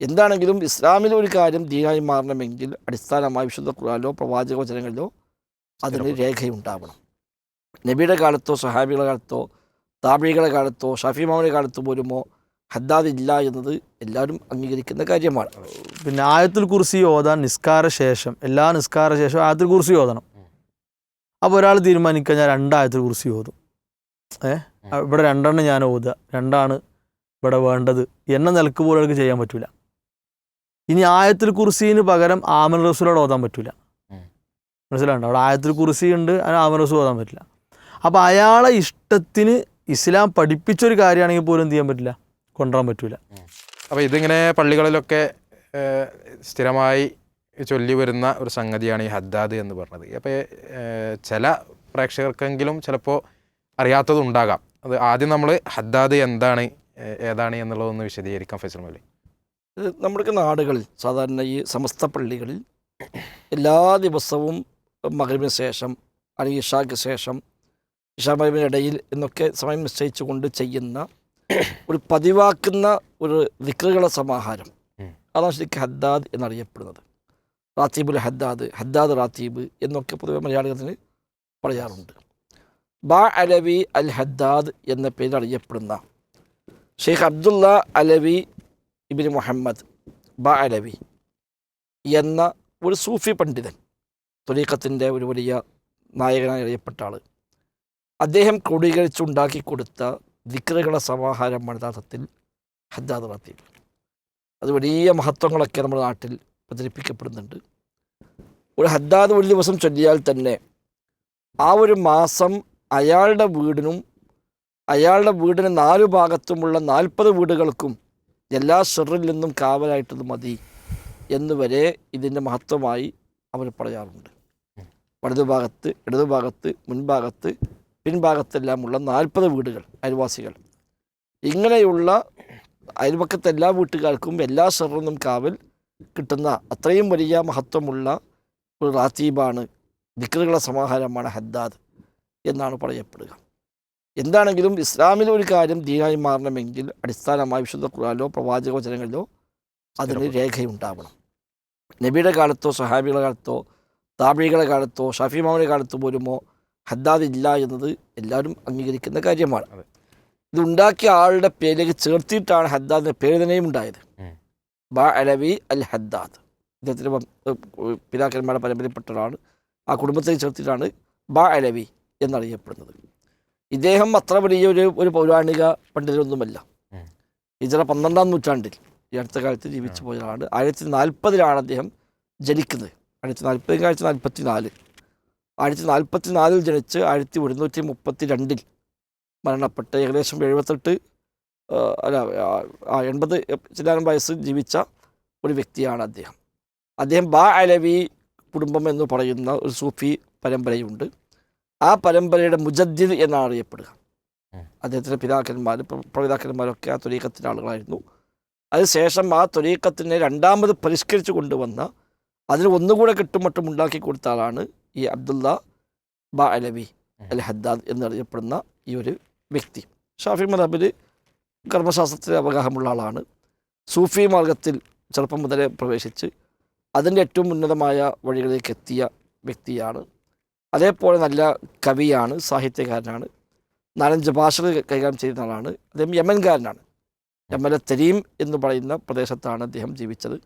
എന്താണെങ്കിലും ഇസ്ലാമിലെ ഒരു കാര്യം ദീനായി മാറണമെങ്കിൽ അടിസ്ഥാനമായി വിശുദ്ധ ഖുറാനിലോ പ്രവാചക വചനങ്ങളിലോ അതിന് രേഖയുണ്ടാവണം. നബിയുടെ കാലത്തോ സഹാബികളുടെ കാലത്തോ താബികളുടെ കാലത്തോ ഷഫി മാമയുടെ കാലത്തോ പോലുമോ ഹദ്ദാദ് ഇല്ല എന്നത് എല്ലാവരും അംഗീകരിക്കുന്ന കാര്യമാണ്. പിന്നെ ആയത്തുൽ കുർസി ഓതാൻ നിസ്കാര ശേഷം എല്ലാ നിസ്കാര ശേഷം ആയത്തുൽ കുർസി ഓതണം. അപ്പോൾ ഒരാൾ തീരുമാനിക്കുക ഞാൻ രണ്ട് ആയത്തുൽ കുർസി ഓതും. ഏ? ഇവിടെ രണ്ടെണ്ണം ഞാൻ ഓതുക. രണ്ടാണ് ഇവിടെ വേണ്ടത്. എന്ന നിലയ്ക്ക് പോലും അവർക്ക് ചെയ്യാൻ പറ്റൂല. ഇനി ആയത്തിൽ കുർസീന് പകരം ആമൻ റസൂലോട് ഓതാൻ പറ്റില്ല. മനസ്സിലാണ്ടോ അവിടെ ആയത്തിൽ കുർസി ഉണ്ട് അതിന് ആമൻ റസൂൽ ഓതാൻ പറ്റില്ല. അപ്പോൾ അയാളെ ഇഷ്ടത്തിന് ഇസ്ലാം പഠിപ്പിച്ചൊരു കാര്യമാണെങ്കിൽ പോലും എന്ത് ചെയ്യാൻ പറ്റില്ല? കൊണ്ടുവരാൻ പറ്റില്ല അപ്പോൾ ഇതിങ്ങനെ പള്ളികളിലൊക്കെ സ്ഥിരമായി ചൊല്ലി വരുന്ന ഒരു സംഗതിയാണ് ഈ ഹദ്ദാദ് എന്ന് പറഞ്ഞത്. അപ്പോൾ ചില പ്രേക്ഷകർക്കെങ്കിലും ചിലപ്പോൾ അറിയാത്തതുണ്ടാകാം. അത് ആദ്യം നമ്മൾ ഹദ്ദാദ് എന്താണ് ഏതാണ് എന്നുള്ളതൊന്ന് വിശദീകരിക്കാം ഫൈസൽ മൗലി നമ്മുടെ നാടുകളിൽ സാധാരണ ഈ സമസ്ത പള്ളികളിൽ എല്ലാ ദിവസവും മകരവിന് ശേഷം അല്ലെങ്കിൽ ഇഷാക്ക് ശേഷം ഇഷാ മകരവിന് ഇടയിൽ എന്നൊക്കെ സമയം നിശ്ചയിച്ചുകൊണ്ട് ചെയ്യുന്ന ഒരു പതിവാക്കുന്ന ഒരു ദിക്റുകളെ സമാഹാരം. അതാണ് ശരിക്കും ഹദ്ദാദ് എന്നറിയപ്പെടുന്നത്. റാത്തീബുൽ ഹദ്ദാദ് ഹദ്ദാദ് റാത്തീബ് എന്നൊക്കെ പൊതുവെ മലയാളത്തിന് പറയാറുണ്ട്. ബാ അലവി അൽ ഹദ്ദാദ് എന്ന പേരിൽ അറിയപ്പെടുന്ന ഷെയ്ഖ് അബ്ദുള്ള അലവി ഇബിന് മുഹമ്മദ് ബാലവി എന്ന ഒരു സൂഫി പണ്ഡിതൻ തുരീഖത്തിന്റെ ഒരു വലിയ നായകനായി അറിയപ്പെട്ട ആൾ അദ്ദേഹം ക്രോഡീകരിച്ചുണ്ടാക്കി കൊടുത്ത ദിക്റുകളെ സമാഹാരമാണ് യഥാർത്ഥത്തിൽ ഹദ്ദാദ് റാത്തീബ് അത് വലിയ മഹത്വങ്ങളൊക്കെ നമ്മുടെ നാട്ടിൽ പ്രചരിപ്പിക്കപ്പെടുന്നുണ്ട്. ഒരു ഹദ്ദാദ് ഒരു ദിവസം ചൊല്ലിയാൽ തന്നെ ആ ഒരു മാസം അയാളുടെ വീടിനും അയാളുടെ വീടിന് നാലു ഭാഗത്തുമുള്ള നാൽപ്പത് വീടുകൾക്കും എല്ലാ ഷെറിൽ നിന്നും കാവലായിട്ടത് മതി എന്നുവരെ ഇതിന്റെ മഹത്വമായി അവർ പറയാറുണ്ട്. വലതുഭാഗത്ത് ഇടതുഭാഗത്ത് മുൻഭാഗത്ത് പിൻഭാഗത്തെല്ലാമുള്ള നാൽപ്പത് വീടുകൾ അയൽവാസികൾ. ഇങ്ങനെയുള്ള അയൽപക്കത്തെ എല്ലാ വീട്ടുകാർക്കും എല്ലാ ഷെറിൽ നിന്നും കാവൽ കിട്ടുന്ന അത്രയും വലിയ മഹത്വമുള്ള ഒരു റാത്തീബാണ് ദിക്കറുകളുടെ സമാഹാരമാണ് ഹദ്ദാദ് എന്നാണ് പറയപ്പെടുക. എന്താണെങ്കിലും ഇസ്ലാമിൽ ഒരു കാര്യം ദീനായി മാറണമെങ്കിൽ അടിസ്ഥാനമായി വിശുദ്ധ ഖുർആാനിലോ പ്രവാചക വചനങ്ങളിലോ അതിന് രേഖയുണ്ടാവണം. നബിയുടെ കാലത്തോ സഹാബികളുടെ കാലത്തോ താബികളുടെ കാലത്തോ ഷാഫി മാമിയുടെ കാലത്തോ പോലുമോ ഹദ്ദാദ് ഇല്ല എന്നത് എല്ലാവരും അംഗീകരിക്കുന്ന കാര്യമാണ്. ഇതുണ്ടാക്കിയ ഇത് ഉണ്ടാക്കിയ ആളുടെ പേരിലേക്ക് ചേർത്തിയിട്ടാണ് ഹദ്ദാദിന്റെ പേര് തന്നെയും ഉണ്ടായത്. ബാ ബ അലവി അൽ ഹദ്ദാദ്. ഇദ്ദേഹത്തിന്റെ പിതാക്കന്മാരുടെ പരമ്പരപ്പെട്ട ഒരാളാണ്. ആ കുടുംബത്തെ ചേർത്തിട്ടാണ് ബാ അലവി എന്നറിയപ്പെടുന്നത്. ഇദ്ദേഹം അത്ര വലിയ ഒരു ഒരു പൗരാണിക പണ്ഡിതരൊന്നുമല്ല. ഇതര പന്ത്രണ്ടാം നൂറ്റാണ്ടിൽ ഈ അടുത്ത കാലത്ത് ജീവിച്ചു പോയ ആളാണ് ആയിരത്തി നാൽപ്പതിലാണ് അദ്ദേഹം ജനിക്കുന്നത്. ആയിരത്തി നാൽപ്പത് ആയിരത്തി നാൽപ്പത്തി നാല് ആയിരത്തി നാൽപ്പത്തി നാലിൽ ജനിച്ച് ആയിരത്തി ഒരുന്നൂറ്റി മുപ്പത്തി രണ്ടിൽ മരണപ്പെട്ട് ഏകദേശം എഴുപത്തെട്ട് അല്ല എൺപത് ചില്ലാനം വയസ്സ് ജീവിച്ച ഒരു വ്യക്തിയാണ് അദ്ദേഹം. അദ്ദേഹം ബാ അലവി കുടുംബം എന്ന് പറയുന്ന ഒരു സൂഫി പരമ്പരയുണ്ട്. ആ പരമ്പരയുടെ മുജദ്ദിദ് എന്നാണ് അറിയപ്പെടുക. അദ്ദേഹത്തിന്റെ പിതാക്കന്മാർ പ്രപിതാക്കന്മാരൊക്കെ ആ തുരീക്കത്തിന്റെ ആളുകളായിരുന്നു. അതിനുശേഷം ആ തുരീക്കത്തിനെ രണ്ടാമത് പരിഷ്കരിച്ചു കൊണ്ടുവന്ന അതിന് ഒന്നുകൂടെ കിട്ടുമട്ടും ഉണ്ടാക്കി കൊടുത്ത ആളാണ് ഈ അബ്ദുള്ള ബ അലവി അൽ ഹദ്ദാദ് എന്നറിയപ്പെടുന്ന ഈ ഒരു വ്യക്തി. ഷാഫി മദബിൽ കർമ്മശാസ്ത്രത്തിൽ അവഗാഹമുള്ള ആളാണ്. സൂഫി മാർഗത്തിൽ ചെറുപ്പം മുതലേ പ്രവേശിച്ച് അതിന്റെ ഏറ്റവും ഉന്നതമായ വഴികളിലേക്ക് എത്തിയ വ്യക്തിയാണ് അതേപോലെ നല്ല കവിയാണ് സാഹിത്യകാരനാണ്. നാലഞ്ച് ഭാഷകൾ കൈകാര്യം ചെയ്യുന്ന ആളാണ്. അദ്ദേഹം യമൻകാരനാണ്. യമലെ തെരീം എന്ന് പറയുന്ന പ്രദേശത്താണ് അദ്ദേഹം ജീവിച്ചത്.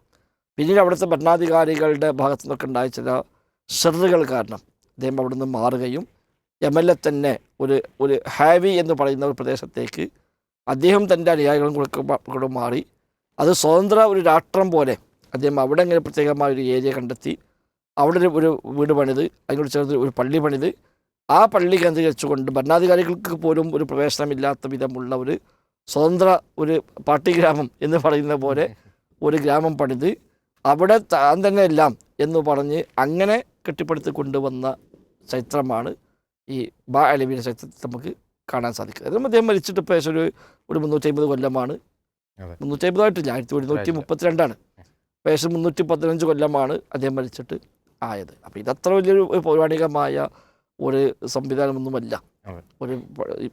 പിന്നീട് അവിടുത്തെ ഭരണാധികാരികളുടെ ഭാഗത്തു നിന്നൊക്കെ ഉണ്ടായ ചില ഷെറുകൾ കാരണം അദ്ദേഹം അവിടുന്ന് മാറുകയും യമനിലെ തന്നെ ഒരു ഒരു ഹാവി എന്ന് പറയുന്ന ഒരു പ്രദേശത്തേക്ക് അദ്ദേഹം തന്റെ അനുയായികളും കൊടുക്കും കൂടെ മാറി. അത് സ്വതന്ത്ര ഒരു രാഷ്ട്രം പോലെ അദ്ദേഹം അവിടെ ഇങ്ങനെ പ്രത്യേകമായ ഒരു ഏരിയ കണ്ടെത്തി. അവിടെ ഒരു ഒരു വീട് പണിത് അതിനോട് ചേർന്ന് ഒരു പള്ളി പണിത്. ആ പള്ളി കേന്ദ്രീകരിച്ചുകൊണ്ട് ഭരണാധികാരികൾക്ക് പോലും ഒരു പ്രവേശനമില്ലാത്ത വിധമുള്ള ഒരു സ്വതന്ത്ര ഒരു പാർട്ടി ഗ്രാമം എന്ന് പറയുന്ന പോലെ ഒരു ഗ്രാമം പണിത്. അവിടെ താൻ തന്നെ എല്ലാം എന്ന് പറഞ്ഞ് അങ്ങനെ കെട്ടിപ്പടുത്ത് കൊണ്ടുവന്ന ചരിത്രമാണ് ഈ ബാ അലവിയുടെ ചരിത്രത്തിൽ നമുക്ക് കാണാൻ സാധിക്കും അതും അദ്ദേഹം മരിച്ചിട്ട് ഇപ്പോൾ ഏകദേശം ഒരു ഒരു മുന്നൂറ്റി അമ്പത് കൊല്ലമാണ്. അതെ. മുന്നൂറ്റി അമ്പതായിട്ടില്ല ആയിരത്തി ഒരുന്നൂറ്റി. മുപ്പത്തിരണ്ടാണ്. ഏകദേശം മുന്നൂറ്റി പതിനഞ്ച് കൊല്ലമാണ് അദ്ദേഹം മരിച്ചിട്ട്. ആയത്. അപ്പോൾ ഇതത്ര വലിയൊരു പൗരാണികമായ ഒരു സംവിധാനമൊന്നുമല്ല. ഒരു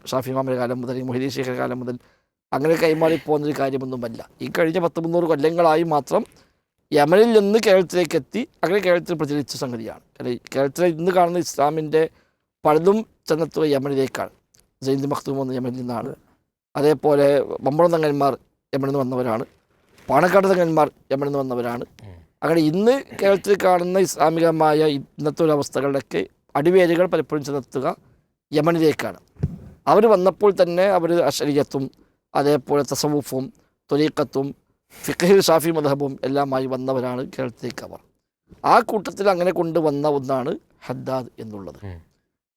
ഷാഫി മാമിന്റെ കാലം മുതൽ മൊഹിദീ ഷേഖിന്റെ കാലം മുതൽ അങ്ങനെ കൈമാറി പോകുന്നൊരു കാര്യമൊന്നുമല്ല. ഈ കഴിഞ്ഞ പത്ത് മുന്നൂറ് കൊല്ലങ്ങളായി മാത്രം യമനിൽ നിന്ന് കേരളത്തിലേക്ക് എത്തി അങ്ങനെ കേരളത്തിൽ പ്രചരിച്ച സംഗതിയാണ്. കേരളത്തിലെ ഇന്ന് കാണുന്ന ഇസ്ലാമിന്റെ പലതും ചെന്നെത്തുക യമനിലേക്കാണ്. ജയന്തി മഖ്തൂം എന്ന യമനിൽ നിന്നാണ്. അതേപോലെ മമ്പളം തങ്ങന്മാർ യമനിൽ നിന്ന് വന്നവരാണ്. പാണക്കാട് തങ്ങന്മാർ യമനിൽ നിന്ന് വന്നവരാണ്. അങ്ങനെ ഇന്ന് കേരളത്തിൽ കാണുന്ന ഇസ്ലാമികമായ ഇന്നത്തെ ഒരു അവസ്ഥകളുടെയൊക്കെ അടിവേരുകൾ പലപ്പോഴും ചെന്നെത്തുക യമനിലേക്കാണ്. അവർ വന്നപ്പോൾ തന്നെ അവർ അഷരിയത്തും അതേപോലെ തസവൂഫും തൊലീക്കത്തും ഫിഖഹിൽ ഷാഫി മദഹബും എല്ലാമായി വന്നവരാണ് കേരളത്തിലേക്ക് അവർ. ആ കൂട്ടത്തിൽ അങ്ങനെ കൊണ്ടുവന്ന ഒന്നാണ് ഹദ്ദാദ് എന്നുള്ളത്.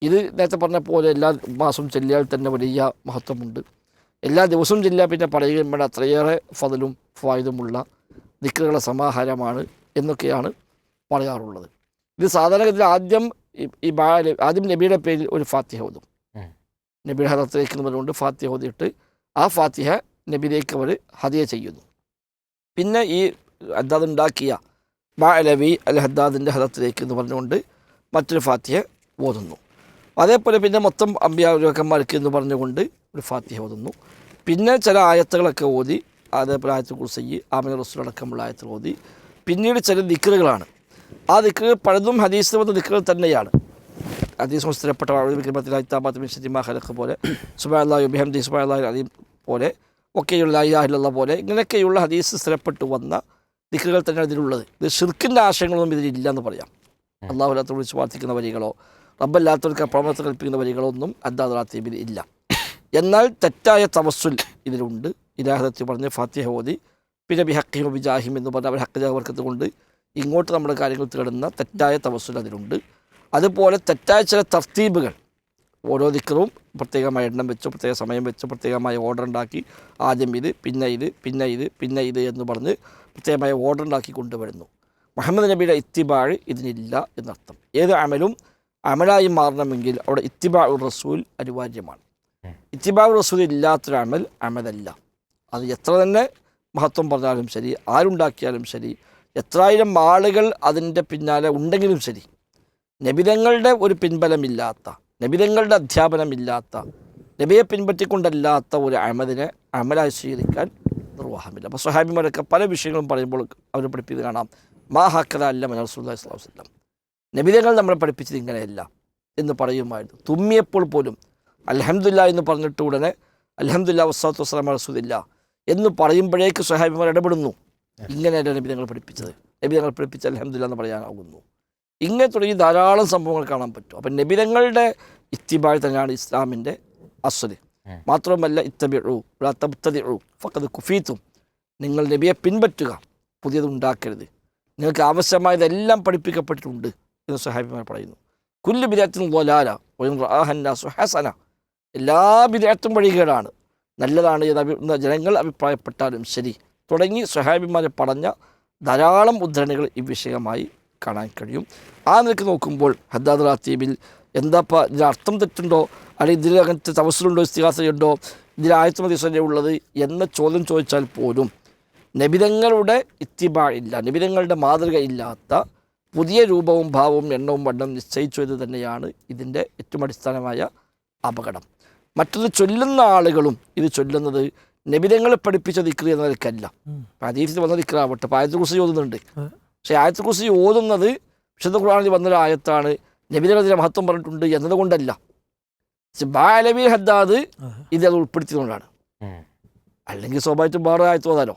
ഇത് നേരത്തെ പറഞ്ഞ പോലെ എല്ലാ മാസവും ചെല്ലിയാൽ തന്നെ വലിയ മഹത്വമുണ്ട്. എല്ലാ ദിവസവും ചെല്ലിയാൽ പിന്നെ പറയുകയും വേണ്ട അത്രയേറെ ഫതലും ഫായുതുമുള്ള ദിക്കുകളുടെ സമാഹാരമാണ് എന്നൊക്കെയാണ് പറയാറുള്ളത്. ഇത് സാധാരണഗതിയിൽ ആദ്യം ഈ- ആദ്യം നബിയുടെ പേരിൽ ഒരു ഫാത്തിഹ ഓതും. നബിയുടെ ഹദത്തിലേക്ക് പറഞ്ഞുകൊണ്ട് ഫാത്തിഹ ഓതിയിട്ട് ആ ഫാത്തിഹ നബിയിലേക്ക് അവർ ഹദിയ ചെയ്യുന്നു. പിന്നെ ഈ ഹദ്ദാദ് ഉണ്ടാക്കിയ ബാ അലവി അൽ ഹദ്ദാദിന്റെ ഹദത്തിലേക്ക് എന്ന് പറഞ്ഞുകൊണ്ട് മറ്റൊരു ഫാത്തിഹ ഓതുന്നു. അതേപോലെ പിന്നെ മൊത്തം അമ്പ്യാക്കന്മാർക്ക് എന്ന് പറഞ്ഞുകൊണ്ട് ഒരു ഫാത്തിഹ ഓതുന്നു. പിന്നെ ചില ആയത്തുകളൊക്കെ ഓതി അതേപോലെ ആയത്ത് കുർസയ്യ് ആമിന റസൂൽ അടക്കമുള്ള ആയത്തുകൾ ഓതി. പിന്നീട് ചില ദിക്കറുകളാണ് ആ ദിക്കറുകൾ പലതും ഹദീസ് വന്ന ദിക്കറുകൾ തന്നെയാണ്. ഹദീസ് സ്ഥിരപ്പെട്ട ഖലഖ് പോലെ സുബാഹി ബിഹംദി സുബാഹി അലീം പോലെ ഒക്കെയുള്ള അയ്യാഹിലുള്ള പോലെ ഇങ്ങനെയൊക്കെയുള്ള ഹദീസ് സ്ഥിരപ്പെട്ടു വന്ന ദിക്കറുകൾ തന്നെയാണ് ഇതിലുള്ളത്. ഇത് ഷിർക്കിന്റെ ആശയങ്ങളൊന്നും ഇതിലില്ല എന്ന് പറയാം. അള്ളാഹുലാത്ത വിളിച്ച് പ്രാർത്ഥിക്കുന്ന വരികളോ റബ്ബല്ലാത്തവർക്ക് പ്രവർത്തനം കൽപ്പിക്കുന്ന വരികളോ ഒന്നും അദ്ദാദാത്തീബിൽ ഇല്ല. എന്നാൽ തെറ്റായ തവസ്സുൽ ഇതിലുണ്ട്. ഇലാഹദത്തി പറഞ്ഞ് ഫാത്തിഹ ഓതി. പിന്നെ ബി ഹക്കിഹോ ബിജാഹിം എന്ന് പറഞ്ഞ അവർ ഹക്ക് വർക്കത്ത് കൊണ്ട് ഇങ്ങോട്ട് നമ്മുടെ കാര്യങ്ങൾ തേടുന്ന തെറ്റായ തവസ്സുൽ അതിലുണ്ട്. അതുപോലെ തെറ്റായ ചില തർത്തീബുകൾ ഓരോ ദിക്കറും പ്രത്യേകമായ എണ്ണം വെച്ച് പ്രത്യേക സമയം വെച്ച് പ്രത്യേകമായ ഓർഡർ ഉണ്ടാക്കി ആദ്യം ഇത് പിന്നെ ഇത് പിന്നെ ഇത് പിന്നെ ഇത് എന്ന് പറഞ്ഞ് പ്രത്യേകമായ ഓർഡർ ഉണ്ടാക്കി കൊണ്ടുവരുന്നു. മുഹമ്മദ് നബിയുടെ ഇത്തിബാഴ് ഇതിനില്ല എന്നർത്ഥം. ഏത് അമലും അമലായി മാറണമെങ്കിൽ അവിടെ ഇത്തിബാ റസൂൽ അനിവാര്യമാണ്. ഇത്തിബാ റസൂൽ ഇല്ലാത്തൊരമൽ അമലല്ല. അത് എത്ര തന്നെ മഹത്വം പറഞ്ഞാലും ശരി ആരുണ്ടാക്കിയാലും ശരി എത്രായിരം ആളുകൾ അതിന്റെ പിന്നാലെ ഉണ്ടെങ്കിലും ശരി നബിതങ്ങളുടെ ഒരു പിൻബലമില്ലാത്ത നബിതങ്ങളുടെ അധ്യാപനമില്ലാത്ത നബിയെ പിൻപറ്റിക്കൊണ്ടല്ലാത്ത ഒരു അഹമ്മദിനെ അമലായി സ്വീകരിക്കാൻ നിർവാഹമില്ല. അപ്പോൾ സ്വഹാബിമാരൊക്കെ പല വിഷയങ്ങളും പറയുമ്പോൾ അവർ പഠിപ്പിച്ചത് കാണാം. മാ ഹക്കത അല്ല മനസ്സുല്ലാ സ്വലാഹു വസ്ലം നബിതങ്ങൾ നമ്മളെ പഠിപ്പിച്ചത് ഇങ്ങനെയല്ല എന്ന് പറയുമായിരുന്നു. തുമ്മിയപ്പോൾ പോലും അലഹമുല്ല എന്ന് പറഞ്ഞിട്ട് ഉടനെ അലഹമുല്ല വസ്സാത്തു വസ്സലാം റസൂലില്ല എന്ന് പറയുമ്പോഴേക്ക് സ്വഹാബിമാർ ഇടപെടുന്നു. ഇങ്ങനെയല്ല നബി ഞങ്ങൾ പഠിപ്പിച്ചത്. നബി ഞങ്ങൾ പഠിപ്പിച്ച അലഹമില്ല എന്ന് പറയാനാകുന്നു. ഇങ്ങനെ തുടങ്ങി ധാരാളം സംഭവങ്ങൾ കാണാൻ പറ്റും. അപ്പം നബിതങ്ങളുടെ ഇത്തിബാഴ് തന്നെയാണ് ഇസ്ലാമിന്റെ അസ്വൽ. മാത്രമല്ല ഇത്തബിഴു തബ്തദിഉ ഫക്കത് കുഫീത്തും. നിങ്ങൾ നബിയെ പിൻപറ്റുക പുതിയത് ഉണ്ടാക്കരുത്. നിങ്ങൾക്ക് ആവശ്യമായതെല്ലാം പഠിപ്പിക്കപ്പെട്ടിട്ടുണ്ട് എന്ന് സഹാബിമാർ പറയുന്നു. കുല്ലു ബിരാത്തിനും ഗോലാല റാഹന്നാസു ഹസന. എല്ലാ ബിരാത്തും വഴികേടാണ്. നല്ലതാണ് എന്ന് അഭി ജനങ്ങൾ അഭിപ്രായപ്പെട്ടാലും ശരി. തുടങ്ങി സ്വഹാബിമാരെ പറഞ്ഞ ധാരാളം ഉദ്ധരണികൾ ഈ വിഷയമായി കാണാൻ കഴിയും. ആ നിലയ്ക്ക് നോക്കുമ്പോൾ ഹദ്ദാദ് റാത്തീബിൽ എന്താപ്പാ ഇതിൽ അർത്ഥം തെറ്റുണ്ടോ? അല്ലെങ്കിൽ ഇതിൽ അങ്ങനത്തെ തപസ്സിലുണ്ടോ ഇസ്തിഹാസയുണ്ടോ? ഇതിൽ ആയത്തുമതി ഉള്ളത്? എന്ന ചോദ്യം ചോദിച്ചാൽ പോലും നബിതങ്ങളുടെ ഇത്തിബാ ഇല്ല. നബിതങ്ങളുടെ മാതൃക ഇല്ലാത്ത പുതിയ രൂപവും ഭാവവും എണ്ണവും വണ്ണം നിശ്ചയിച്ചു എന്ന് തന്നെയാണ് ഇതിന്റെ ഏറ്റവും അടിസ്ഥാനമായ അപകടം. മറ്റൊന്ന് ചൊല്ലുന്ന ആളുകളും ഇത് ചൊല്ലുന്നത് നബിതങ്ങളെ പഠിപ്പിച്ച ദിക്രി എന്ന നിലക്കല്ല. ഹദീഫിൽ വന്ന ദിക്രാവട്ടെ അപ്പോൾ ആയത്തിൽ കുറിച്ച് ഓതുന്നുണ്ട്. പക്ഷേ ആയത്ത് കുറിച്ച് ഓതുന്നത് വിശുദ്ധ ഖുർആാനിൽ വന്നൊരു ആയത്താണ് മഹത്വം പറഞ്ഞിട്ടുണ്ട് എന്നതുകൊണ്ടല്ല. ബാലബി ബാലവി ഹദ്ദാദ് ഇത് അത് ഉൾപ്പെടുത്തിയതുകൊണ്ടാണ്. അല്ലെങ്കിൽ സ്വാഭാവികമായിട്ടും വേറെ ആയത്ത് ഓതാലോ.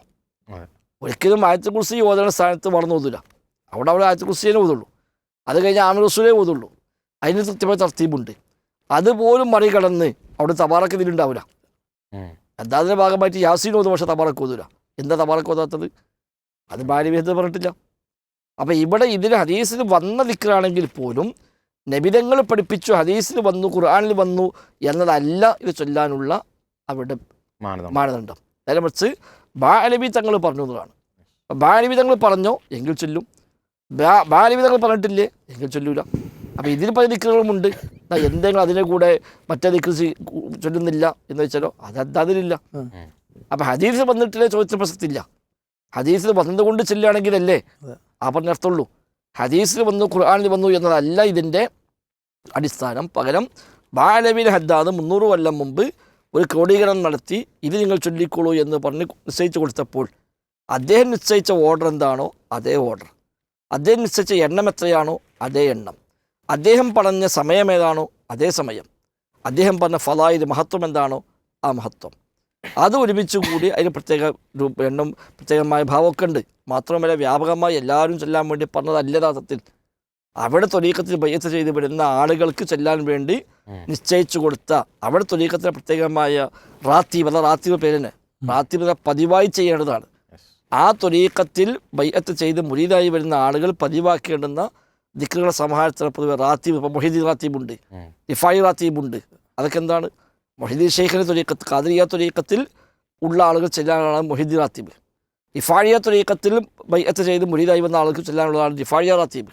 ഒരിക്കലും ആയത്ത് കുറിച്ച് ഓതേണ്ട സ്ഥാനത്ത് മറന്നു ഓതില്ല അവിടെ അവിടെ ആയത്ത് കുറിച്ച് ഓതുള്ളൂ. അത് കഴിഞ്ഞ് ആമിർ റസൂലേ ഓതുള്ളൂ. അതിന് കൃത്യമായ തർത്തീബുണ്ട്. അതുപോലും മറികടന്ന് അവിടെ തബാറക്ക് ഇതിലുണ്ടാവില്ല ഉം. അതാതിന്റെ ഭാഗമായിട്ട് യാസീൻ ഓതും പക്ഷേ തബാറക്ക് ഓതൂല. എന്താ തബാറക്ക് ഓതാത്തത്? അത് ഭാര്യവിഹിതം പറഞ്ഞിട്ടില്ല. അപ്പം ഇവിടെ ഇതിന് ഹദീസിൽ വന്ന ദിക്കറാണെങ്കിൽ പോലും നബിതങ്ങൾ പഠിപ്പിച്ചു ഹദീസിൽ വന്നു ഖുർആാനിൽ വന്നു എന്നതല്ല ഇത് ചൊല്ലാനുള്ള അവരുടെ മാനദണ്ഡം. മാനദണ്ഡം. നേരെ മറിച്ച് ബാ അലബി തങ്ങൾ പറഞ്ഞു എന്നതാണ്. ബാ അലബി തങ്ങൾ പറഞ്ഞോ? എങ്കിൽ ചൊല്ലും. ബാ ബാ അലബി തങ്ങൾ പറഞ്ഞിട്ടില്ലേ? എങ്കിൽ ചൊല്ലൂല. അപ്പോൾ ഇതിൽ പല ദിക്കുകളുമുണ്ട് എന്നാൽ എന്തെങ്കിലും അതിനെ കൂടെ മറ്റേ ദിക്ക് ചൊല്ലുന്നില്ല എന്ന് വെച്ചാലോ അത് അതിലില്ല. അപ്പം ഹദീസ് വന്നിട്ടില്ലേ ചോദിച്ച പ്രസക്തിയില്ല ഹദീസിൽ വന്നതുകൊണ്ട് ചെല്ലുകയാണെങ്കിലല്ലേ. ആ പറഞ്ഞ അർത്ഥമുള്ളൂ. ഹദീസിൽ വന്നു ഖുർആാനിൽ വന്നു എന്നതല്ല ഇതിന്റെ അടിസ്ഥാനം. പകരം ബാലബിൻ ഹദ്ദാദ് മുന്നൂറ് കൊല്ലം മുമ്പ് ഒരു ക്രോഡീകരണം നടത്തി ഇത് നിങ്ങൾ ചൊല്ലിക്കോളൂ എന്ന് പറഞ്ഞ് നിശ്ചയിച്ചു കൊടുത്തപ്പോൾ അദ്ദേഹം നിശ്ചയിച്ച ഓർഡർ എന്താണോ അതേ ഓർഡർ അദ്ദേഹം നിശ്ചയിച്ച എണ്ണം എത്രയാണോ അതേ എണ്ണം. അദ്ദേഹം പറഞ്ഞ സമയം ഏതാണോ അതേ സമയം. അദ്ദേഹം പറഞ്ഞ ഫലായത് മഹത്വം എന്താണോ ആ മഹത്വം. അത് ഒരുമിച്ച് കൂടി അതിന് പ്രത്യേക രൂപ എണ്ണം പ്രത്യേകമായ ഭാവമൊക്കെ ഉണ്ട്. മാത്രമല്ല വ്യാപകമായി എല്ലാവരും ചെല്ലാൻ വേണ്ടി പറഞ്ഞതല്ല അല്ലതാർത്ഥത്തിൽ അവിടെ തൊലീക്കത്തിൽ ബയ്യത്ത് ചെയ്ത് വിടുന്ന ആളുകൾക്ക് ചെല്ലാൻ വേണ്ടി നിശ്ചയിച്ചു കൊടുത്ത അവിടെ തൊലീക്കത്തിലെ പ്രത്യേകമായ റാത്തീബ് അല്ല റാത്തീബ് പേരിന് റാത്തീബ് പതിവായി ചെയ്യേണ്ടതാണ്. ആ തൊലീക്കത്തിൽ ബയ്യത്ത് ചെയ്ത് മുരീതായി വരുന്ന ആളുകൾ പതിവാക്കേണ്ടുന്ന ദിക്കുകളുടെ സമാഹാരത്തിന് പൊതുവെ റാത്തീബ് ഇപ്പോൾ മൊഹീദി റാത്തീബുണ്ട്. ഇഫായി റാത്തീബുണ്ട്. അതൊക്കെ എന്താണ്? മൊഹീദി ഷെയ്ഖിന്റെ തൊലീക്കത്ത് കാതിരിയ തൊലീക്കത്തിൽ ഉള്ള ആളുകൾ ചെല്ലാനാണ് മൊഹീദി റാത്തീബ്. ഇഫാഴിയ തൊലീക്കത്തിൽ ബയ്യത്ത് ചെയ്ത് മുരീദായി വന്ന ആളുകൾക്ക് ചെല്ലാനുള്ളതാണ് ഇഫാഴിയ റാത്തീബ്.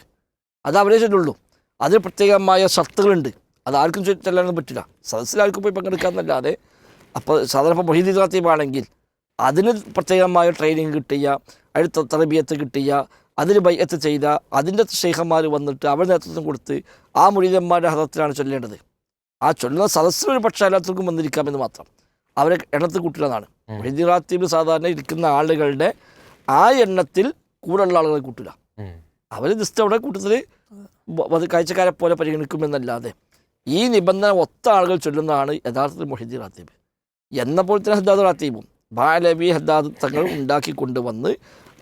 അത് അവരെ ചെല്ലുള്ളൂ. അതിന് പ്രത്യേകമായ ഷർത്തുകളുണ്ട്. അത് ആർക്കും ചെല്ലാനൊന്നും പറ്റില്ല. സദസ്സിൽ ആർക്കും പോയി പങ്കെടുക്കാമെന്നല്ലാതെ അപ്പോൾ സാധാരണ ഇപ്പോൾ മൊഹീദി റാത്തീബാണെങ്കിൽ അതിന് പ്രത്യേകമായ ട്രെയിനിങ് കിട്ടിയ അതിന് തറബിയത്ത് കിട്ടിയ അതിന് ബൈഅത്ത് ചെയ്ത അതിന്റെ ഷെയ്ഖന്മാർ വന്നിട്ട് അവരുടെ നേതൃത്വം കൊടുത്ത് ആ മുരീതന്മാരുടെ ഹതത്തിലാണ് ചൊല്ലേണ്ടത്. ആ ചൊല്ലുന്ന സദസ്സിൽ ഒരു പക്ഷേ എല്ലാത്തർക്കും വന്നിരിക്കാമെന്ന് മാത്രം. അവരെ എണ്ണത്തിൽ കൂട്ടില്ലെന്നാണ് ഉം. സാധാരണ ഇരിക്കുന്ന ആളുകളുടെ ആ എണ്ണത്തിൽ കൂടെയുള്ള ആളുകളെ കൂട്ടില്ല. അവർ ജസ്റ്റ് അവിടെ കൂട്ടത്തിൽ കാഴ്ചക്കാരെ പോലെ പരിഗണിക്കുമെന്നല്ലാതെ ഈ നിബന്ധന ഒത്ത ആളുകൾ ചൊല്ലുന്നതാണ് യഥാർത്ഥത്തിൽ മൊഹിദി റാത്തീബ്. എന്ന പോലെ തന്നെ ഹദ്ദാദ് റാത്തീബും. ബാലബി ഹദ്ദാദ് തങ്ങൾ ഉണ്ടാക്കി കൊണ്ടുവന്ന്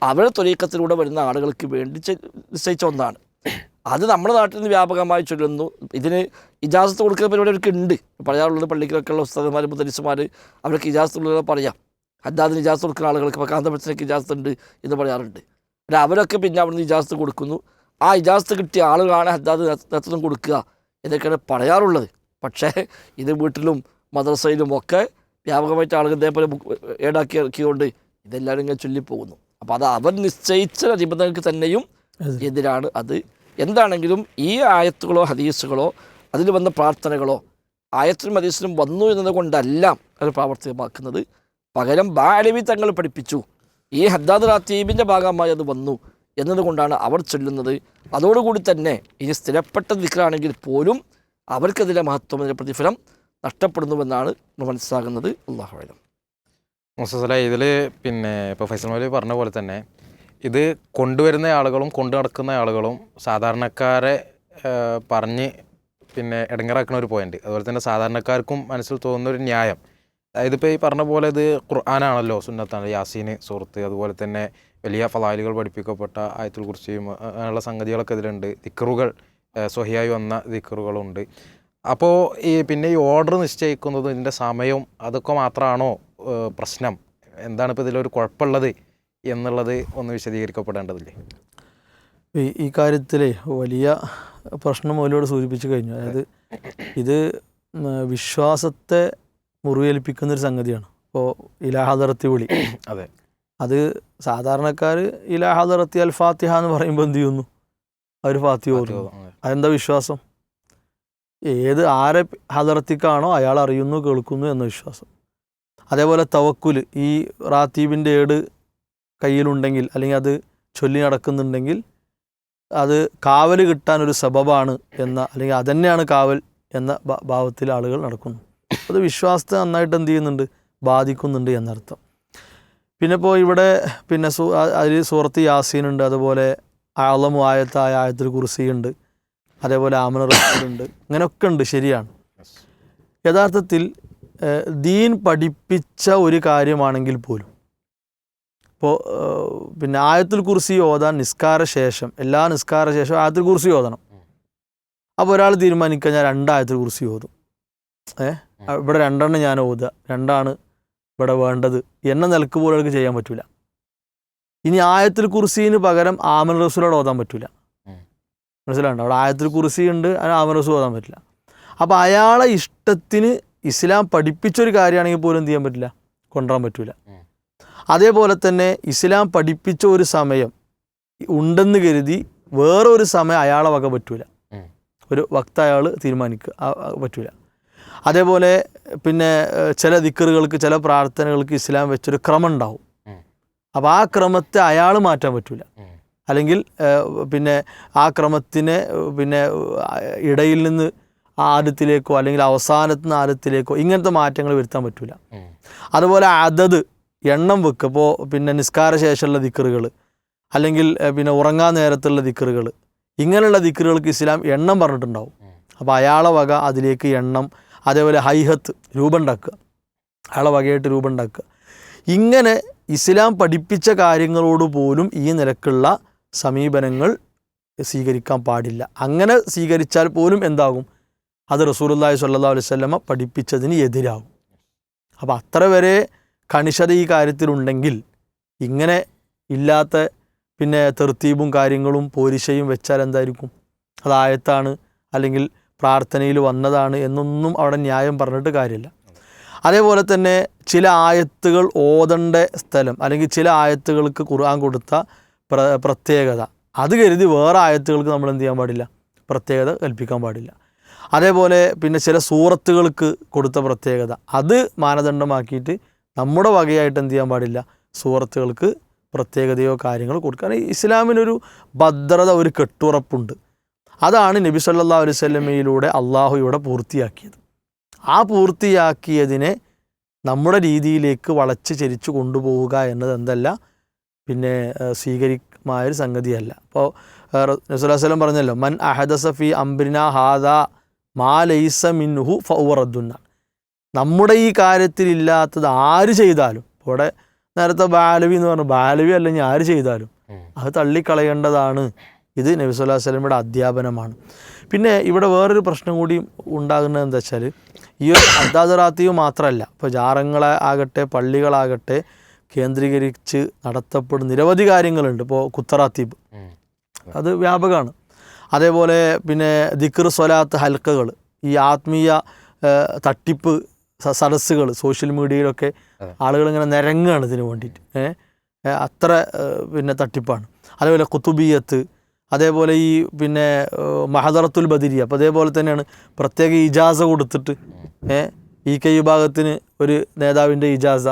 അവരുടെ തൊലീക്കത്തിലൂടെ വരുന്ന ആളുകൾക്ക് വേണ്ടി നിശ്ചയിച്ച ഒന്നാണ്. അത് നമ്മുടെ നാട്ടിൽ നിന്ന് വ്യാപകമായി ചൊല്ലുന്നു. ഇതിന് ഇജാസത്ത് കൊടുക്കുന്ന പരിപാടി അവർക്ക് ഉണ്ട്. പറയാറുള്ളത് പള്ളിക്കൊക്കെയുള്ള ഉസ്താദന്മാർ മുദരിസുമാർ അവർക്ക് ഇജാസത്ത് ഉള്ളത് പറയാം. അല്ലാതിന് ഇജാസത്ത് കൊടുക്കുന്ന ആളുകൾക്ക് ഇപ്പോൾ കാന്തപക്ഷനൊക്കെ ഇജാസത്ത് ഉണ്ട് എന്ന് പറയാറുണ്ട്. പിന്നെ അവരൊക്കെ പിന്നെ അവിടുന്ന് ഇജാസത്ത് കൊടുക്കുന്നു. ആ ഇജാസത്ത് കിട്ടിയ ആളുകളാണ് ഹദ്ദാദ് നേതൃത്വം കൊടുക്കുക എന്നൊക്കെയാണ് പറയാറുള്ളത്. പക്ഷേ ഇത് വീട്ടിലും മദ്രസയിലും ഒക്കെ വ്യാപകമായിട്ട് ആളുകൾ ഇതേപോലെ ഏടാക്കി ഇറക്കിയതുകൊണ്ട് ഇതെല്ലാവരും ഇങ്ങനെ ചൊല്ലിപ്പോകുന്നു. അപ്പോൾ അത് അവൻ നിശ്ചയിച്ച നിബന്ധനകൾക്ക് തന്നെയും എതിരാണ് അത്. എന്താണെങ്കിലും ഈ ആയത്തുകളോ ഹദീസുകളോ അതിൽ വന്ന പ്രാർത്ഥനകളോ ആയത്തിനും ഹദീസിനും വന്നു എന്നതുകൊണ്ടല്ല അത് പ്രാവർത്തികമാക്കുന്നത്. പകരം ബാലവി തങ്ങൾ പഠിപ്പിച്ചു. ഈ ഹദ്ദാദ് റാത്തീബിന്റെ ഭാഗമായി അത് വന്നു എന്നതുകൊണ്ടാണ് അവർ ചൊല്ലുന്നത്. അതോടുകൂടി തന്നെ ഇനി സ്ഥിരപ്പെട്ട ദിക്റാണെങ്കിൽ പോലും അവർക്കതിലെ മഹത്വം അതിന്റെ പ്രതിഫലം നഷ്ടപ്പെടുന്നുവെന്നാണ് നമ്മൾ മനസ്സിലാകുന്നത് അള്ളാഹുലം മുസല ഇതിൽ പിന്നെ ഇപ്പോൾ ഫൈസൽ മൗലവി പറഞ്ഞ പോലെ തന്നെ ഇത് കൊണ്ടുവരുന്ന ആളുകളും കൊണ്ടു നടക്കുന്ന ആളുകളും സാധാരണക്കാരെ പറഞ്ഞ് പിന്നെ ഇടങ്ങറാക്കുന്ന ഒരു പോയിന്റ് അതുപോലെ തന്നെ സാധാരണക്കാർക്കും മനസ്സിൽ തോന്നുന്ന ഒരു ന്യായം. അതായത് ഇപ്പോൾ ഈ പറഞ്ഞ പോലെ ഇത് ഖുർആാനാണല്ലോ സുന്നത്താണ്. യാസീന് സുഹൃത്ത് അതുപോലെ തന്നെ വലിയ ഫലാലുകൾ പഠിപ്പിക്കപ്പെട്ട ആയത്തുൽ കുറിച്ചും അങ്ങനെയുള്ള സംഗതികളൊക്കെ ഇതിലുണ്ട്. ദിക്കറുകൾ സ്വഹിയായി വന്ന ദിക്കറുകളുണ്ട് അപ്പോൾ ഈ പിന്നെ ഈ ഓർഡർ നിശ്ചയിക്കുന്നതും ഇതിന്റെ സമയവും അതൊക്കെ മാത്രമാണോ പ്രശ്നം? എന്താണ് ഇപ്പോൾ ഇതിലൊരു കുഴപ്പമുള്ളത് എന്നുള്ളത് ഒന്ന് വിശദീകരിക്കപ്പെടേണ്ടതില്ലേ? ഈ ഈ കാര്യത്തിൽ വലിയ പ്രശ്നം മുതലോട് സൂചിപ്പിച്ചു കഴിഞ്ഞു. അതായത് ഇത് വിശ്വാസത്തെ മുറിവേൽപ്പിക്കുന്ന ഒരു സംഗതിയാണ്. ഇപ്പോൾ ഇലാഹദറത്തി വിളി. അതെ. അത് സാധാരണക്കാർ ഇലാഹദറത്തി അൽ ഫാത്തിഹ എന്ന് പറയുമ്പോൾ എന്ത് ചെയ്യുന്നു? അവർ ഫാത്തിഹ അതെന്താ വിശ്വാസം? ഏത് ആരെ ഹദർത്തിക്കാണോ അയാൾ അറിയുന്നു കേൾക്കുന്നു എന്ന വിശ്വാസം. അതേപോലെ തവക്കുൽ ഈ റാത്തീബിന്റെ ഏട് കയ്യിലുണ്ടെങ്കിൽ അല്ലെങ്കിൽ അത് ചൊല്ലി നടക്കുന്നുണ്ടെങ്കിൽ അത് കാവൽ കിട്ടാൻ ഒരു സബബാണ് എന്ന അല്ലെങ്കിൽ അതന്നെയാണ് കാവൽ എന്ന ഭാവത്തിൽ ആളുകൾ നടക്കുന്നു. അത് വിശ്വാസത്തെ നന്നായിട്ട് എന്ത് ചെയ്യുന്നുണ്ട്? ബാധിക്കുന്നുണ്ട് എന്നർത്ഥം. പിന്നെ ഇപ്പോൾ ഇവിടെ പിന്നെ സു അതിൽ സൂറത്ത് യാസീനുണ്ട് അതുപോലെ ആളമു ആയത്തായ ആയത്തിൽ കുറിസിയുണ്ട് അതേപോലെ ആമന റസൂലുണ്ട്. അങ്ങനെയൊക്കെ ഉണ്ട് ശരിയാണ്. യഥാർത്ഥത്തിൽ ദീൻ പഠിപ്പിച്ച ഒരു കാര്യമാണെങ്കിൽ പോലും ഇപ്പോൾ പിന്നെ ആയത്തുൽ കുറിച്ച് ഓതാൻ നിസ്കാര ശേഷം എല്ലാ നിസ്കാര ശേഷം ആയത്തുൽ കുറിച്ച് ഓതണം. അപ്പോൾ ഒരാൾ തീരുമാനിക്കുക ഞാൻ രണ്ടായത്തുൽ കുറിച്ച് ഓതും. ഏ ഇവിടെ രണ്ടെണ്ണം ഞാൻ ഓതുക. രണ്ടാണ് ഇവിടെ വേണ്ടത്. എന്ന നിലയ്ക്ക് പോലും അവർക്ക് ചെയ്യാൻ പറ്റില്ല ഇനി ആയത്തുൽ കുറിച്ചിന് പകരം ആമൻ റസൂലോട് ഓതാൻ പറ്റില്ല ഉം. മനസ്സിലാണ്ടോ അവിടെ ആയത്തിൽ കുറിസി ഉണ്ട് അതിന് ആമനസ് പോകാൻ ഓതാൻ പറ്റില്ല. അപ്പോൾ അയാളെ ഇഷ്ടത്തിന് ഇസ്ലാം പഠിപ്പിച്ചൊരു കാര്യമാണെങ്കിൽ പോലും എന്ത് ചെയ്യാൻ പറ്റില്ല? കൊണ്ടുവരാൻ പറ്റില്ല അതേപോലെ തന്നെ ഇസ്ലാം പഠിപ്പിച്ച ഒരു സമയം ഉണ്ടെന്ന് കരുതി വേറെ ഒരു സമയം അയാളെ വക പറ്റില്ല ഒരു വക്ത അയാൾ തീരുമാനിക്കുക ആ- ആ പറ്റൂല. അതേപോലെ പിന്നെ ചില ദിക്കറുകൾക്ക് ചില പ്രാർത്ഥനകൾക്ക് ഇസ്ലാം വെച്ചൊരു ക്രമം ഉണ്ടാവും. അപ്പോൾ ആ ക്രമത്തെ അയാൾ മാറ്റാൻ പറ്റൂല. ഉം. അല്ലെങ്കിൽ പിന്നെ ആ ക്രമത്തിന് പിന്നെ ഇടയിൽ നിന്ന് ആദ്യത്തിലേക്കോ അല്ലെങ്കിൽ അവസാനത്തിന് ആദ്യത്തിലേക്കോ ഇങ്ങനത്തെ മാറ്റങ്ങൾ വരുത്താൻ പറ്റില്ല അതുപോലെ അതത് എണ്ണം വെക്കുക ഇപ്പോൾ പിന്നെ നിസ്കാര ശേഷമുള്ള ദിക്കറുകൾ അല്ലെങ്കിൽ പിന്നെ ഉറങ്ങാൻ നേരത്തുള്ള ദിക്കറുകൾ ഇങ്ങനെയുള്ള ദിക്കറുകൾക്ക് ഇസ്ലാം എണ്ണം പറഞ്ഞിട്ടുണ്ടാവും. അപ്പോൾ അയാളെ വക അതിലേക്ക് എണ്ണം അതേപോലെ ഹൈഹത്ത് രൂപം ഉണ്ടാക്കുക അയാളെ വകയായിട്ട് രൂപം ഉണ്ടാക്കുക ഇങ്ങനെ ഇസ്ലാം പഠിപ്പിച്ച കാര്യങ്ങളോട് പോലും ഈ നിലക്കുള്ള സമീപനങ്ങൾ സ്വീകരിക്കാൻ പാടില്ല. അങ്ങനെ സ്വീകരിച്ചാൽ പോലും എന്താകും? അത് റസൂലുള്ളാഹി സ്വല്ലല്ലാഹു അലൈഹി വസല്ലമ പഠിപ്പിച്ചതിന് എതിരാകും അപ്പോൾ അത്ര വരെ കണിശത ഈ കാര്യത്തിലുണ്ടെങ്കിൽ ഇങ്ങനെ ഇല്ലാത്ത പിന്നെ തെർത്തീബും കാര്യങ്ങളും പോരിശയും വെച്ചാൽ എന്തായിരിക്കും? അതായത്താണ് അല്ലെങ്കിൽ പ്രാർത്ഥനയിൽ വന്നതാണ് എന്നൊന്നും അവിടെ ന്യായം പറഞ്ഞിട്ട് കാര്യമില്ല. അതേപോലെ തന്നെ ചില ആയത്തുകൾ ഓതണ്ട സ്ഥലം അല്ലെങ്കിൽ ചില ആയത്തുകൾക്ക് ഖുർആൻ കൊടുത്ത പ്ര പ്രത്യേകത. അത് കരുതി വേറെ ആയത്തുകൾക്ക് നമ്മൾ എന്ത് ചെയ്യാൻ പാടില്ല? പ്രത്യേകത കൽപ്പിക്കാൻ പാടില്ല. അതേപോലെ പിന്നെ ചില സൂറത്തുകൾക്ക് കൊടുത്ത പ്രത്യേകത. അത് മാനദണ്ഡമാക്കിയിട്ട് നമ്മുടെ വകയായിട്ട് എന്ത് ചെയ്യാൻ പാടില്ല? സൂറത്തുകൾക്ക് പ്രത്യേകതയോ കാര്യങ്ങളോ കൊടുക്കുക കാരണം ഇസ്ലാമിനൊരു ഭദ്രത ഒരു കെട്ടുറപ്പുണ്ട്. അതാണ് നബി സല്ലാ അലൈഹി വസല്ലമയിലൂടെ അള്ളാഹു ഇവിടെ പൂർത്തിയാക്കിയത്. ആ പൂർത്തിയാക്കിയതിനെ നമ്മുടെ രീതിയിലേക്ക് വളച്ച് ചരിച്ചു കൊണ്ടുപോവുക എന്നത് എന്തല്ല പിന്നെ സ്വീകരിക്കുമായൊരു സംഗതിയല്ല. അപ്പോൾ നസുലാസ്ലം പറഞ്ഞല്ലോ മൻ അഹദസ ഫി അംബ്രിന ഹാദ മാ ലൈസ മിൻഹു ഫൗറദ്ദുന്ന നമ്മുടെ ഈ കാര്യത്തിലില്ലാത്തത് ആര് ചെയ്താലും ഇവിടെ നേരത്തെ ബാലവി എന്ന് പറഞ്ഞു ബാലവി അല്ലെങ്കിൽ ആര് ചെയ്താലും. അത് തള്ളിക്കളയേണ്ടതാണ്. ഇത് നബി സുല്ലാ അലൈഹി വസല്ലമയുടെ അധ്യാപനമാണ്. പിന്നെ ഇവിടെ വേറൊരു പ്രശ്നം കൂടി ഉണ്ടാകുന്നത് എന്താ വെച്ചാൽ ഈ ഒരു അർദ്ധാദറാത്തിയും മാത്രമല്ല ഇപ്പോൾ ജാറങ്ങളെ ആകട്ടെ പള്ളികളാകട്ടെ കേന്ദ്രീകരിച്ച് നടത്തപ്പെടുന്ന നിരവധി കാര്യങ്ങളുണ്ട്. ഇപ്പോൾ കുത്തറാത്തീബ് അത് വ്യാപകമാണ്. അതേപോലെ പിന്നെ ദിക്കർ സ്വലാത്ത് ഹൽക്കകൾ ഈ ആത്മീയ തട്ടിപ്പ് സദസ്സുകൾ സോഷ്യൽ മീഡിയയിലൊക്കെ. ആളുകൾ ഇങ്ങനെ നിരങ്ങുകയാണ് ഇതിന് വേണ്ടിയിട്ട്. അത്ര പിന്നെ തട്ടിപ്പാണ്. അതേപോലെ കുത്തുബിയത്ത് അതേപോലെ ഈ പിന്നെ മഹദറത്തുൽ ബദിരി അപ്പോൾ അതേപോലെ തന്നെയാണ് പ്രത്യേക ഇജാസ കൊടുത്തിട്ട് ഈ കെ വിഭാഗത്തിന് ഒരു നേതാവിന്റെ ഇജാസ.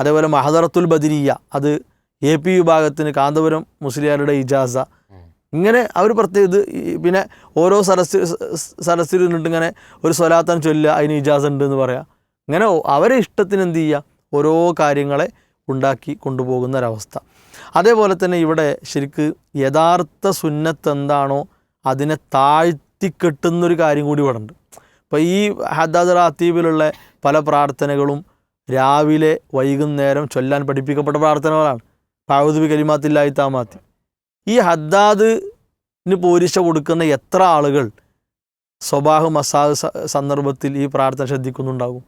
അതേപോലെ മഹദറത്തുൽ ബദിരിയ അത് എ പി വിഭാഗത്തിന് കാന്തപുരം മുസ്ലിയാരുടെ ഇജാസ. ഇങ്ങനെ അവർ പ്രത്യേക ഇത് പിന്നെ ഓരോ സരസ് സരസ്സിൽ നിന്നിട്ട് ഇങ്ങനെ ഒരു സ്വലാത്തൻ ചൊല്ലുക അതിന് ഇജാസ ഉണ്ട് എന്ന് പറയാം. ഇങ്ങനെ അവരെ ഇഷ്ടത്തിന് എന്ത് ചെയ്യുക ഓരോ കാര്യങ്ങളെ ഉണ്ടാക്കി കൊണ്ടുപോകുന്ന ഒരവസ്ഥ അതേപോലെ തന്നെ ഇവിടെ ശരിക്ക് യഥാർത്ഥ സുന്നത്ത് എന്താണോ അതിനെ താഴ്ത്തിക്കെട്ടുന്നൊരു കാര്യം കൂടി ഇവിടെ ഉണ്ട് അപ്പോൾ ഈ ഹദ്ദാദ് റാത്തീബിലുള്ള പല പ്രാർത്ഥനകളും രാവിലെ വൈകുന്നേരം ചൊല്ലാൻ പഠിപ്പിക്കപ്പെട്ട പ്രാർത്ഥനകളാണ്. പാവുദുബി കലിമാത്തില്ലായി താമാത്തി. ഈ ഹദ്ദാദിന് പോരിശ കൊടുക്കുന്ന എത്ര ആളുകൾ സ്വബാഹ് മസാദ് സന്ദർഭത്തിൽ ഈ പ്രാർത്ഥന ശ്രദ്ധിക്കുന്നുണ്ടാകും?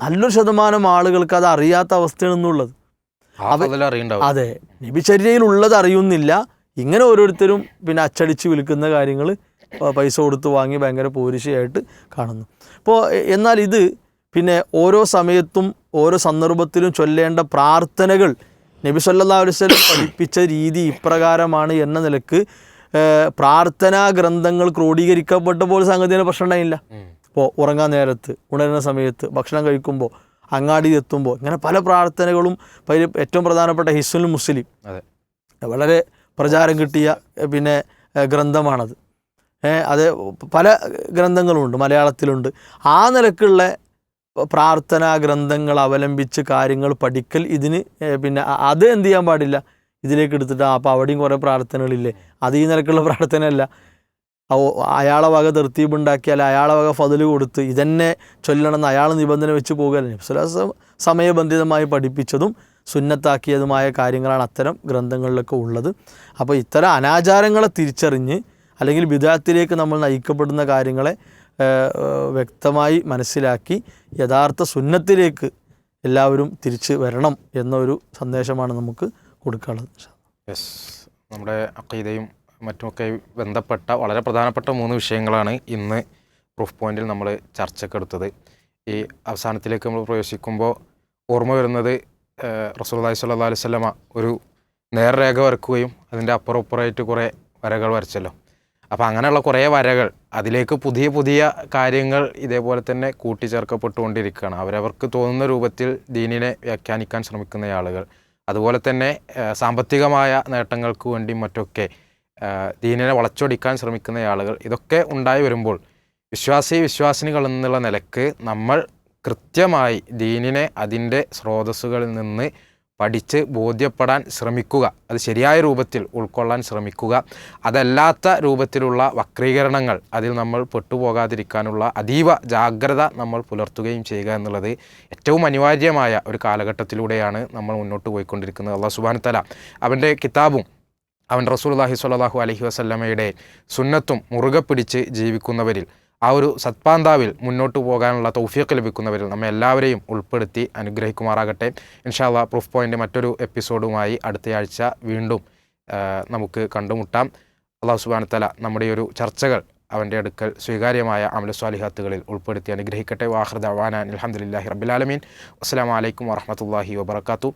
നല്ലൊരു ശതമാനം ആളുകൾക്ക് അത് അറിയാത്ത അവസ്ഥയാണ് എന്നുള്ളത് അതെ നബിചര്യയിൽ ഉള്ളത് അറിയുന്നില്ല. ഇങ്ങനെ ഓരോരുത്തരും പിന്നെ അച്ചടിച്ച് വിൽക്കുന്ന കാര്യങ്ങൾ പൈസ കൊടുത്ത് വാങ്ങി ഭയങ്കര പോരിശയായിട്ട് കാണുന്നു. അപ്പോൾ എന്നാൽ ഇത് പിന്നെ ഓരോ സമയത്തും ഓരോ സന്ദർഭത്തിലും ചൊല്ലേണ്ട പ്രാർത്ഥനകൾ നബി സല്ലല്ലാഹു അലൈഹി വസല്ലം പഠിപ്പിച്ച രീതി ഇപ്രകാരമാണ് എന്ന നിലയ്ക്ക് പ്രാർത്ഥനാ ഗ്രന്ഥങ്ങൾ ക്രോഡീകരിക്കപ്പെട്ടപ്പോൾ സംഗതിയുടെ പ്രശ്നം ഉണ്ടായില്ല. ഇപ്പോൾ ഉറങ്ങാൻ നേരത്ത് ഉണരുന്ന സമയത്ത് ഭക്ഷണം കഴിക്കുമ്പോൾ അങ്ങാടി എത്തുമ്പോൾ ഇങ്ങനെ പല പ്രാർത്ഥനകളും ഏറ്റവും പ്രധാനപ്പെട്ട ഹിസ്സുൽ മുസ്ലിം. വളരെ പ്രചാരം കിട്ടിയ പിന്നെ ഗ്രന്ഥമാണത്. അത് പല ഗ്രന്ഥങ്ങളുമുണ്ട് മലയാളത്തിലുണ്ട്. ആ നിലക്കുള്ള പ്രാർത്ഥനാ ഗ്രന്ഥങ്ങൾ അവലംബിച്ച് കാര്യങ്ങൾ പഠിക്കൽ ഇതിന് പിന്നെ അത് എന്ത് ചെയ്യാൻ പാടില്ല. ഇതിലേക്ക് എടുത്തിട്ട് അപ്പോൾ അവിടെയും കുറേ പ്രാർത്ഥനകളില്ലേ? അത് ഈ നിലക്കുള്ള പ്രാർത്ഥനയല്ല. അയാളെ വക തെർത്തീബ് ഉണ്ടാക്കിയാൽ അയാളെ വക ഫതിൽ കൊടുത്ത് ഇതന്നെ ചൊല്ലണമെന്ന് അയാൾ നിബന്ധന വെച്ച് പോകുകയല്ല നബ്സുലാസ് സമയബന്ധിതമായി പഠിപ്പിച്ചതും സുന്നത്താക്കിയതുമായ കാര്യങ്ങളാണ് അത്തരം ഗ്രന്ഥങ്ങളിലൊക്കെ ഉള്ളത്. അപ്പോൾ ഇത്തരം അനാചാരങ്ങളെ തിരിച്ചറിഞ്ഞ് അല്ലെങ്കിൽ വിദാത്തിലേക്ക് നമ്മൾ നയിക്കപ്പെടുന്ന കാര്യങ്ങളെ വ്യക്തമായി മനസ്സിലാക്കി യഥാർത്ഥ സുന്നത്തിലേക്ക് എല്ലാവരും തിരിച്ച് വരണം എന്നൊരു സന്ദേശമാണ് നമുക്ക് കൊടുക്കാനുള്ളത് യെസ് നമ്മുടെ അക്കീതയും മറ്റുമൊക്കെ ബന്ധപ്പെട്ട വളരെ പ്രധാനപ്പെട്ട മൂന്ന് വിഷയങ്ങളാണ് ഇന്ന് പ്രൂഫ് പോയിന്റിൽ നമ്മൾ ചർച്ചക്കെടുത്തത് ഈ അവസാനത്തിലേക്ക് നമ്മൾ പ്രവേശിക്കുമ്പോൾ ഓർമ്മ വരുന്നത് റസൂൽദായ് സല്ലാ വസല്ലമ ഒരു നേർരേഖ വരക്കുകയും അതിന്റെ അപ്പുറപ്പുറമായിട്ട് കുറേ വരകൾ വരച്ചല്ലോ. അപ്പോൾ അങ്ങനെയുള്ള കുറേ വരകൾ അതിലേക്ക് പുതിയ പുതിയ കാര്യങ്ങൾ ഇതേപോലെ തന്നെ കൂട്ടിച്ചേർക്കപ്പെട്ടുകൊണ്ടിരിക്കുകയാണ്. അവരവർക്ക് തോന്നുന്ന രൂപത്തിൽ ദീനിനെ വ്യാഖ്യാനിക്കാൻ ശ്രമിക്കുന്ന ആളുകൾ. അതുപോലെ തന്നെ സാമ്പത്തികമായ നേട്ടങ്ങൾക്ക് വേണ്ടി മറ്റൊക്കെ ദീനിനെ വളച്ചൊടിക്കാൻ ശ്രമിക്കുന്ന ആളുകൾ. ഇതൊക്കെ ഉണ്ടായി വരുമ്പോൾ വിശ്വാസി വിശ്വാസിനികൾ എന്നുള്ള നിലയ്ക്ക് നമ്മൾ കൃത്യമായി ദീനിനെ അതിന്റെ സ്രോതസ്സുകളിൽ നിന്ന് പഠിച്ച് ബോധ്യപ്പെടാൻ ശ്രമിക്കുക. അത് ശരിയായ രൂപത്തിൽ ഉൾക്കൊള്ളാൻ ശ്രമിക്കുക. അതല്ലാത്ത രൂപത്തിലുള്ള വക്രീകരണങ്ങൾ അതിൽ നമ്മൾ പെട്ടുപോകാതിരിക്കാനുള്ള അതീവ ജാഗ്രത നമ്മൾ പുലർത്തുകയും ചെയ്യുക എന്നുള്ളത് ഏറ്റവും അനിവാര്യമായ ഒരു കാലഘട്ടത്തിലൂടെയാണ് നമ്മൾ മുന്നോട്ട് പോയിക്കൊണ്ടിരിക്കുന്നത്. അള്ളാഹു സുബാൻ തല അവന്റെ കിതാബും അവൻ റസൂൽ അള്ളാഹി സ്വല്ലല്ലാഹു അലഹി വസല്ലമയുടെ സുന്നത്തും മുറുകെ പിടിച്ച് ജീവിക്കുന്നവരിൽ ആ ഒരു സത്പാന്താവിൽ മുന്നോട്ട് പോകാനുള്ള തൗഫീഖ് ലഭിക്കുന്നവരിൽ നമ്മെ എല്ലാവരെയും ഉൾപ്പെടുത്തി അനുഗ്രഹിക്കുമാറാകട്ടെ. ഇൻഷാല്ല പ്രൂഫ് പോയിന്റ് മറ്റൊരു എപ്പിസോഡുമായി അടുത്തയാഴ്ച വീണ്ടും നമുക്ക് കണ്ടുമുട്ടാം. അള്ളാഹു സുബാന തല നമ്മുടെ ഒരു ചർച്ചകൾ അവന്റെ അടുക്കൽ സ്വീകാര്യമായ അമലസ്വാലിഹാത്തുകളിൽ ഉൾപ്പെടുത്തി അനുഗ്രഹിക്കട്ടെ. വാഹൃദ് വാനാൻ അലഹമുല്ലാഹി റബ്ബിലാലമീൻ അസ്സാം വലൈക്കും വാഹമത്തല്ലാഹി വാബർക്കാത്തു